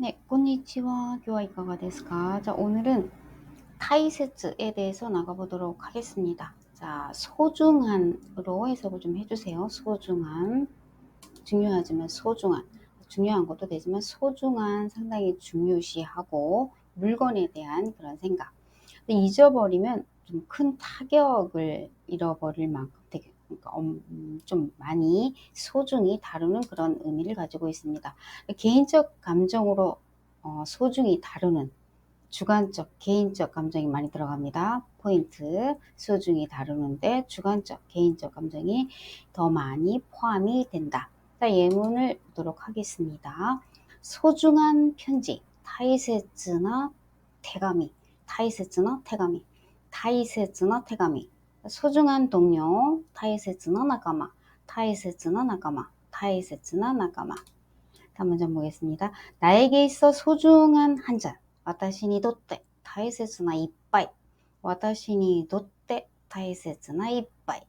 네, konnichiwa. 교화 데스까? 자, 오늘은 타이세츠에 대해서 나가보도록 하겠습니다. 자, 소중한으로 해석을 좀 해주세요. 소중한. 중요하지만 소중한. 중요한 것도 되지만 소중한 상당히 중요시하고 물건에 대한 그런 생각. 잊어버리면 좀 큰 타격을 잃어버릴 만큼 되게 좀 많이 소중히 다루는 그런 의미를 가지고 있습니다. 개인적 감정으로 어, 소중히 다루는 주관적, 개인적 감정이 많이 들어갑니다. 포인트 소중히 다루는데 주관적, 개인적 감정이 더 많이 포함이 된다. 자, 예문을 보도록 하겠습니다. 소중한 편지, 타이세츠나 태가미, 타이세츠나 태가미, 타이세츠나 태가미, 소중한 동료, 타이세츠나 나가마, 타이세츠나 나가마, 타이세츠나 나가마. 다음 문장 보겠습니다. 나에게 있어 소중한 한 잔. 私にとって大切な一杯。私にとって大切な一杯。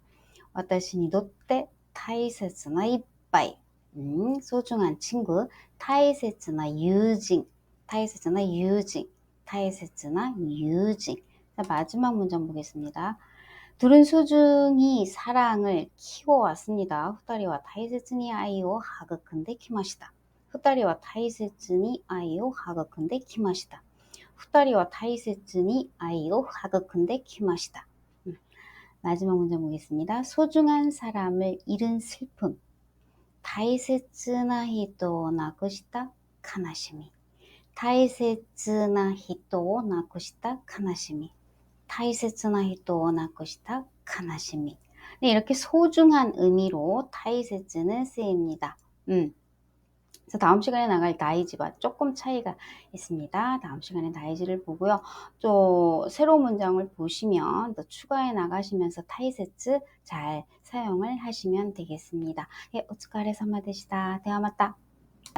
私にとって大切な一杯。 음, 소중한 친구, 大切な友人, 大切な友人, 大切な友人. 자, 마지막 문장 보겠습니다. 둘은 소중히 사랑을 키워왔습니다. 후다리와 타이세츠니 아이오 하극근데 키마시다. 후다리와 타이세츠니 아이오 하극근데 키마시다. 후다리와 타이세츠니 아이오 하극근데 키마시다. 음, 마지막 문제 보겠습니다. 소중한 사람을 잃은 슬픔. 다이세츠나 히토 나쿠시타 카나시미. 다이세츠나 히토 나쿠시타 카나시미. 大切な人を亡くした悲しみ. 네, 이렇게 소중한 의미로 타이세츠는 쓰입니다. 음. 그래서 다음 시간에 나갈 다이지와 조금 차이가 있습니다. 다음 시간에 다이지를 보고요. 또 새로운 문장을 보시면 또 추가해 나가시면서 타이세츠 잘 사용을 하시면 되겠습니다. 예, 오츠카레 사마 되시다. 대화 맞다.